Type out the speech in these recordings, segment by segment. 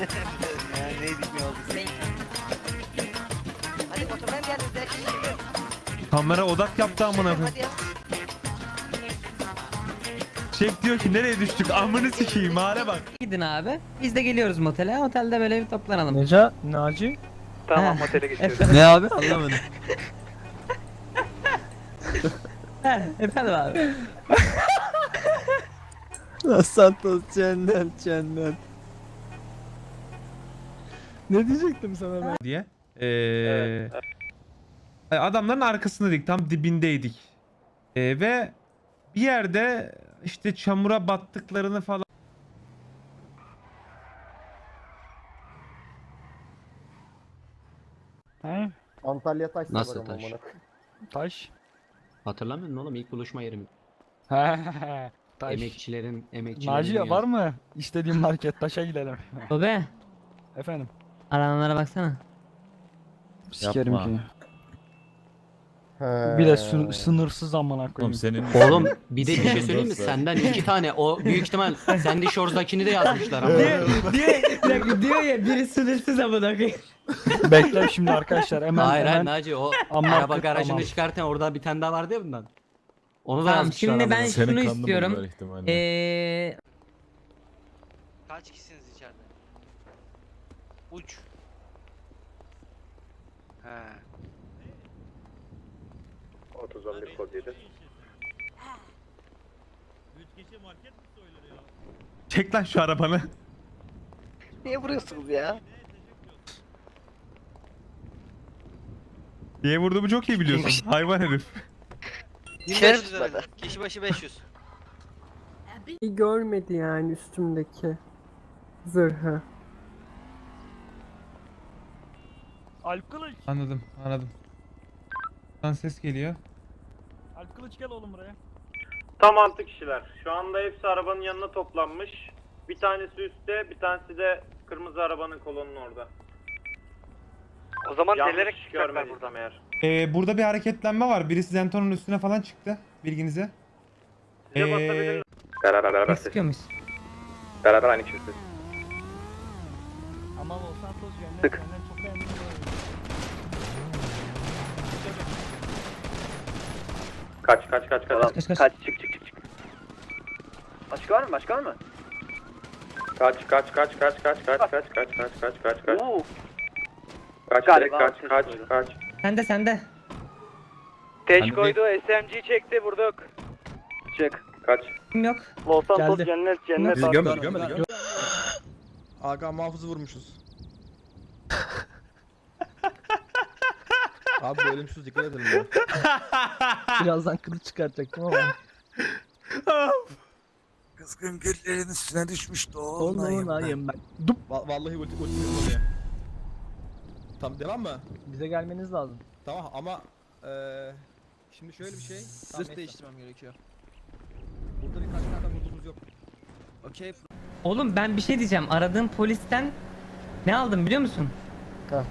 ne oldu? Hadi oturmaya. Kamera odak yaptı amına koyayım. Hadi ya. Şef diyor ki nereye düştük amını sikeyim hale bak. Gidin abi. Biz de geliyoruz motele. Otelde böyle bir toplanalım. Neca, Naci. Tamam Otele geçiyoruz. Ne abi? Anlamadım. he, efendim abi. Los Santos cennet cennet. Ne diyecektim sana ben? diye. Ee, adamların arkasındaydık tam dibindeydik. Ee, ve bir yerde işte çamura battıklarını falan He? Antalya taş Nasıl taş? Taş. Hatırlamıyor musun oğlum ilk buluşma yerim. Taş. Emekçilerin emekçilerin Naci dünyası. var mı? İstediğin market taşa gidelim. Bebe. Efendim. Aranlara baksana. Sikerim ki. He. Bir de sın- sınırsız amına koyayım. senin Oğlum bir de bir şey söyleyeyim mi? Senden iki tane o büyük ihtimal Sandy Shores'dakini de yazmışlar ama. diyor, bir dakika, diyor ya biri sınırsız amına koyayım. Bekle şimdi arkadaşlar hemen hayır hayır hemen. Naci o Ama araba kırk- garajını tamam. çıkarken orada bir tane daha vardı ya bundan. Onu da Tamam yazmışlar şimdi ama. ben şunu istiyorum. ihtimalle. Eee Kaç kişisiniz içeride? Uç. He. 31 kod 7. çek lan şu arabanı. Niye vuruyorsunuz ya? Niye vurduğumu çok iyi biliyorsun. Hayvan herif. 1500 lira. Kişi başı 500. İyi görmedi yani üstümdeki zırhı. Alp Kılıç. Anladım anladım. Lan ses geliyor. Alp Kılıç gel oğlum buraya. Tam 6 kişiler. Şu anda hepsi arabanın yanına toplanmış. Bir tanesi üstte, bir tanesi de kırmızı arabanın kolonun orada. O zaman Yanlış delerek çıkacaklar görmediysem buradan. eğer. Ee, burada bir hareketlenme var. Birisi Zenton'un üstüne falan çıktı. Bilginize. Size Ee, basabilirler. Beraber beraber ne sıkıyormuş? Beraber aynı kişi. Ama Los Santos Sık. cennet çok beğendim. Kaç kaç kaç kaç. Kaç kaç. Kaç çık çık çık çık. Başka var mı? Başka var mı? Kaç kaç kaç kaç kaç kaç kaç kaç kaç kaç kaç kaç. Oo. Kaç Galiba kaç ses kaç duydu. kaç. Sende sende. Teş koydu, SMG çekti, vurduk. Çık. Kaç. Kim yok? Los Santos Geldi. cennet cennet. Biz gömmedik gömmedik gömmedik. Hakan muhafızı vurmuşuz. Abi bu ölümsüz dikkat edelim ya. Birazdan kılıç çıkartacaktım ama. Kızgın güllerin üstüne düşmüştü Oğlum ayım ben. Va- vallahi ulti ulti oluyor. Tamam devam mı? Bize gelmeniz lazım. Tamam ama eee şimdi şöyle bir şey. Zırh değiştirmem gerekiyor. Burada birkaç tane vurduğumuz yok. Okey. Oğlum ben bir şey diyeceğim. Aradığım polisten ne aldım biliyor musun? Ha.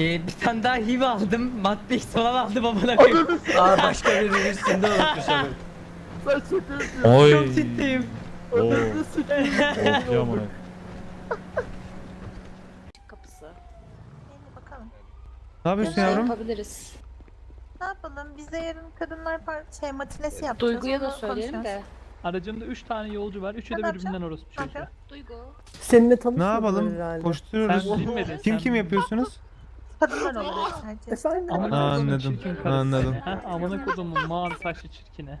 Ee, bir tane daha HIV aldım. Madde X falan aldım amına koyayım. Aa başka birinin üstünde unutmuş ama. Çok ciddiyim. kapısı. Neyse bakalım. Ne yapıyorsun Şey yavrum? yapabiliriz. Ne yapalım? Biz de yarın kadınlar par şey matinesi yapacağız. Duygu'ya da söyleyelim de. Aracında 3 tane yolcu var. Üçü de birbirinden orospu Ne çocuğu. Duygu. Seninle Ne yapalım? herhalde. Koşturuyoruz. Sen bilmedin. Kim sen kim yapıyorsunuz? Kadınlar olarak sadece. Efendim? Amına Aa, kodumun anladım, çirkin karısı anladım. seni, ha? Amına kodumun mavi saçlı çirkine.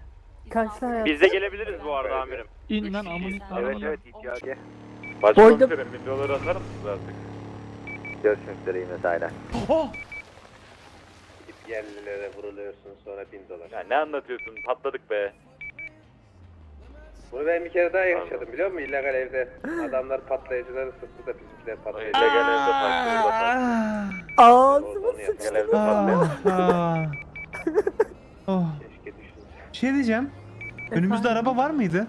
Biz de gelebiliriz bu arada amirim. İn lan amına Evet amına- evet ihtiyacı. Başkomiserim, videoları atar mısınız artık? Görüşmek üzere yine sahiden. Oh! Gidip yerlilere vuruluyorsun sonra 1000 dolar. Ya ne anlatıyorsun? Patladık be. Bunu ben bir kere daha yaşadım biliyor musun? İllegal evde. Adamlar patlayıcıları sıktı da bizimkiler patlayıcı. İllegal evde patladı. Ağzımı sıçtı. evde. Oh. Keşke düşünsün. Bir şey diyeceğim. Önümüzde araba var mıydı?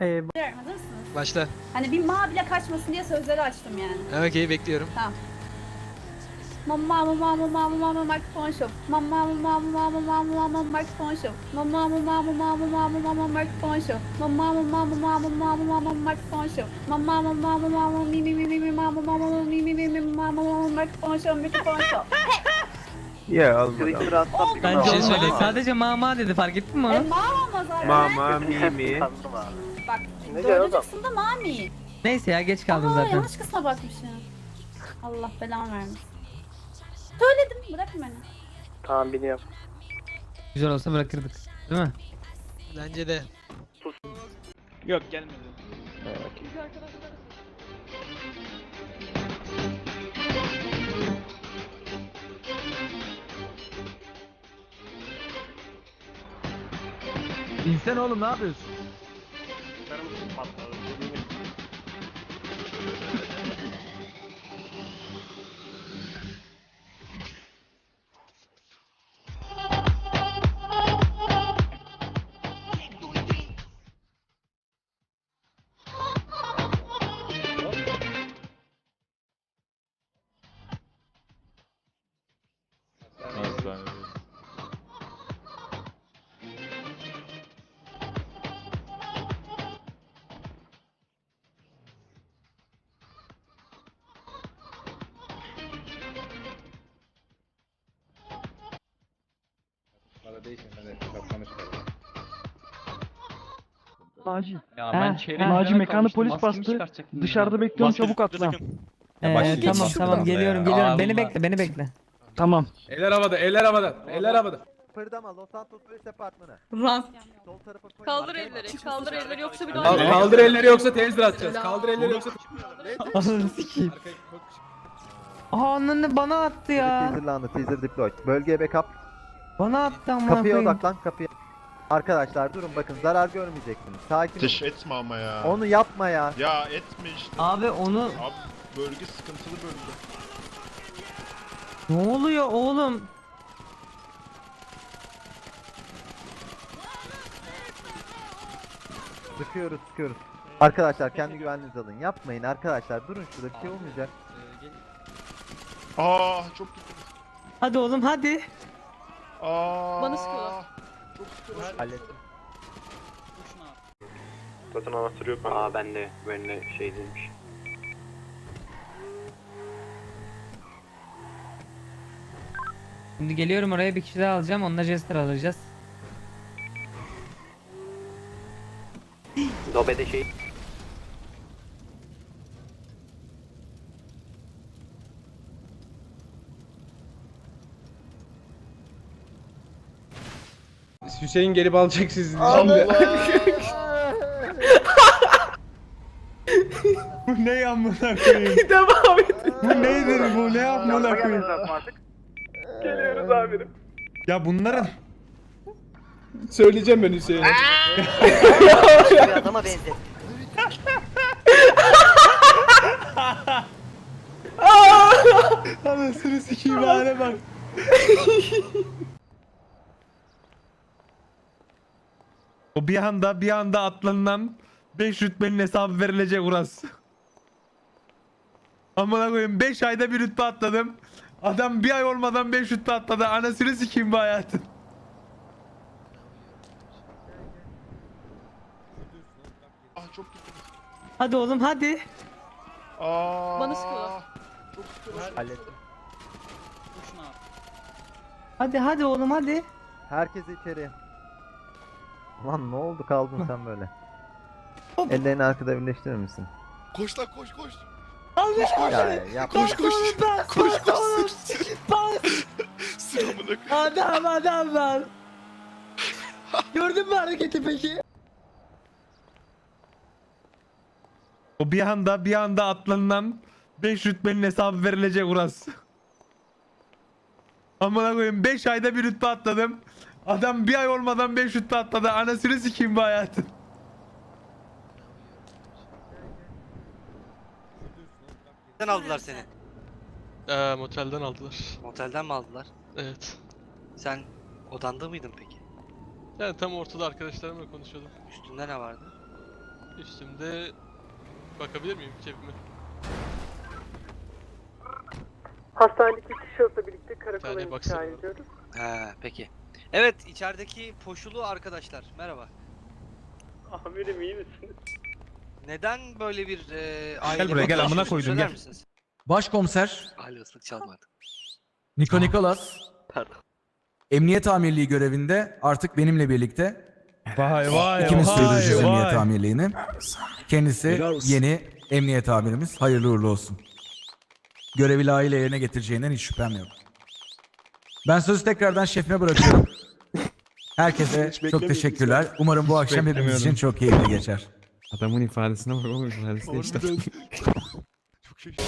Ee, Hazır mısınız? Başla. Hani bir maviyle kaçmasın diye sözleri açtım yani. Okey bekliyorum. Mama mama mama mama microphone show. Mama mama mama mama mama microphone show. Mama mama mama mama mama microphone show. Mama mama mama mama mama microphone show. Mama mama mama mi mi mi mi mi mama mama mi mi mi mi mama mama microphone show microphone show. Ya bir Bence olmadı. aldım. Sadece mama dedi fark ettin mi E mama zaten. Mama mimi. Sandım abi. Bak Ne diyor oğlum? mami. Neyse ya geç kaldım Aa, zaten. yanlış kısma bakmışım. Allah belanı vermesin. Söyledim bırak beni. Tamam biniyorum. Güzel olsa bırakırdık. Değil mi? Bence de. Yok gelmedi. İnsan oğlum ne yapıyorsun? Naci. Ya ben çeyrek Naci mekanı polis bastı. Dışarıda bekliyorum çabuk atla. Ee, başlayacağız. tamam tamam be geliyorum ya. geliyorum. Beni Allah. bekle beni bekle. Tamam. Eller havada, eller havada, eller havada. Kıpırdama Los Santos Polis Departmanı. Run. Sol tarafa koy. Kaldır elleri, kaldır elleri yoksa bir Kal- Kaldır elleri yoksa tezdir atacağız. Kaldır elleri yoksa Ananı sikeyim. Aa ananı bana attı ya. Teaserlandı, teaser deployed. Bölgeye backup. Bana attı amına Kapıya koyayım. odaklan, kapıya. Arkadaşlar durun bakın zarar görmeyeceksiniz. Sakin olun. etme ama ya. Onu yapma ya. Ya etme işte. Abi onu Abi bölge sıkıntılı bölge. ne oluyor oğlum? Sıkıyoruz, sıkıyoruz. Arkadaşlar kendi güvenliğinizi alın. Yapmayın arkadaşlar. Durun şurada bir şey olmayacak. Aa çok kötü. Hadi oğlum hadi. Aa. Bana sıkıyorlar. Çok sıkıyorlar. Hallettim. Zaten anahtarı yok Aa ben de benimle şey demiş. Şimdi geliyorum oraya bir kişi daha alacağım. Onunla Jester alacağız. Dobede şey. Hüseyin gelip alacak sizi. Bu ne amına koyayım? Devam et. Bu nedir bu ne amına koyayım? Geliyoruz amirim. Ya bunların Söyleyeceğim ben Hüseyin'e. Bir adama benzer. anasını sikeyim hale bak. O bir anda bir anda atlanılan 5 rütbenin hesabı verilecek Uras. Amına koyayım 5 ayda bir rütbe atladım. Adam bir ay olmadan 5 rütbe atladı. Anasını sikeyim bu hayatın. Aa çok kötü. Hadi oğlum hadi. Aa. Bana sıkıyorlar. Çok sıkıyorlar. Hallettim. Hadi hadi oğlum hadi. Herkes içeri. Lan ne oldu kaldın sen böyle? Hop. Ellerini arkada birleştirir misin? Koş lan koş koş. Ya yapma. Koş koş. Koş koş. Bas. sür amına koyayım. Adam adam lan. Gördün mü hareketi peki? O bir anda bir anda atlanılan 5 rütbenin hesabı verilecek Uras. Amına koyayım 5 ayda bir rütbe atladım. Adam bir ay olmadan 5 rütbe atladı. Anasını sikeyim bu hayatın. Nereden aldılar seni? Ee, motelden aldılar. Motelden mi aldılar? Evet. Sen odanda mıydın peki? Yani tam ortada arkadaşlarımla konuşuyordum. Üstünde ne vardı? Üstümde bakabilir miyim cebime? Hastanedeki tişörtle birlikte karakola tane baksana. intikal ediyoruz. Ha peki. Evet içerideki poşulu arkadaşlar merhaba. Amirim iyi misiniz? Neden böyle bir e, Gel buraya gel amına koydum gel. Başkomiser Ali ıslık çalmadı. Niko Nikolas Pardon. emniyet amirliği görevinde artık benimle birlikte Vay vay ikimiz sürdüreceğiz vay emniyet vay. amirliğini. Kendisi yeni emniyet amirimiz. Hayırlı uğurlu olsun. Görevi layığıyla yerine getireceğinden hiç şüphem yok. Ben sözü tekrardan şefime bırakıyorum. Herkese çok teşekkürler. Umarım bu akşam hepimiz için çok keyifli geçer. Adamın ifadesine bak oğlum ifadesi Harbiden. Çok şaşırdım.